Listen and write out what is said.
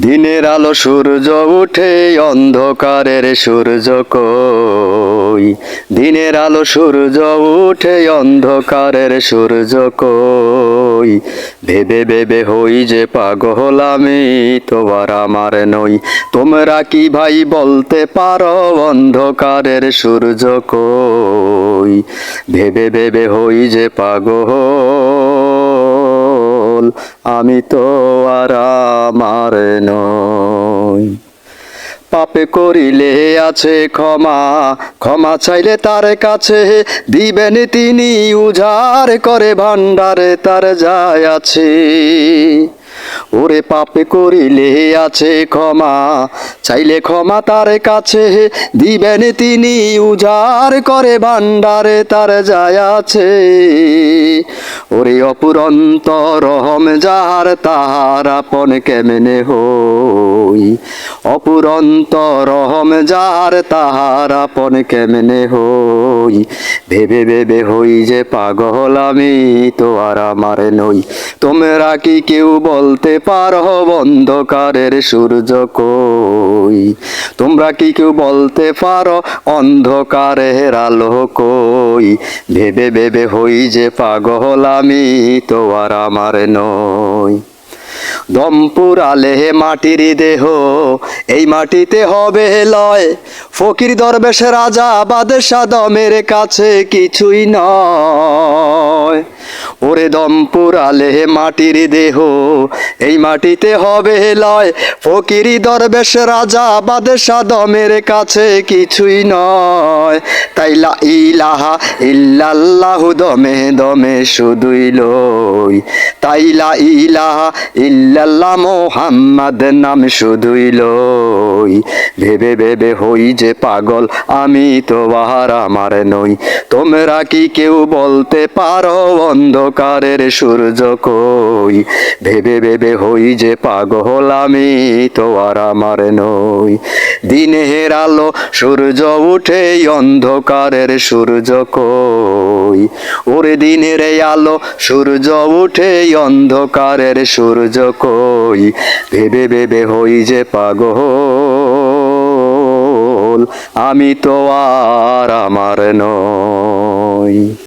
দিনের আলো সূর্য উঠে, অন্ধকারের সূর্য কই? দিনের আলো সূর্য উঠে, অন্ধকারের সূর্য কই? ভেবে ভেবে হই যে পাগল আমি, তোমার আমার নই। তোমরা কি ভাই বলতে পারো, অন্ধকারের সূর্য কই? ভেবে ভেবে হই যে পাগল আমি তো আর আমার নই। পাপে করিলে আছে ক্ষমা ক্ষমা চাইলে তার কাছে দিবেন তিনি উজার করে ভান্ডারে তার যায় আছে। ওরে পাপে করিলে আছে ক্ষমা, চাইলে ক্ষমা তার কাছে দিবেন তিনি উজার করে ভান্ডারে তার যায় আছে। ওরে অপুরন্ত রহম যার, তাহার আপন কেমনে হই? অপুরন্ত রহম যার, তাহার আপন কেমনে হই? ভেবে ভেবে হই যে পাগল আমি, তো আর আমার নই। তোমরা কি কেউ বলতে পারো অন্ধকারের সূর্য কই তোমরা কি কেউ বলতে পারো অন্ধকারের আলো কই? ভেবে ভেবে হই যে পাগল আমি তো আর আমার নই। দমপুর আলেহে মাটির দেহ, এই মাটিতে হবে লয়। ফকির দরবেশ রাজা বাদশা দমের কাছে কিছুই নয়। ওরে দমপুর আলেহে মাটির দেহ, এই মাটিতে হবে লয় ফকিরি দরবেশ রাজা, বাদশা দমের কাছে কিছুই নয়। তাইলা ইলাহা ইল্লাল্লাহু, দমে দমে শুধুই লই। তাইলা ইলাহা ইল্লাল্লাহ, মোহাম্মদ নাম শুধুই লই। ভেবে ভেবে হই যে পাগল, আমি তো আর আমার নই। তোমরা কি কেউ বলতে পারো অন্ধকারের সূর্য কই? ভেবে ভেবে হই যে পাগল আমি, তো আর আমার নই। দিনের আলো, সূর্য উঠে অন্ধকারের সূর্য কই? ওরে দিনের আলো, সূর্য উঠে অন্ধকারের সূর্য কই? ভেবে ভেবে হই যে পাগল আমি, তো আর আমার নই।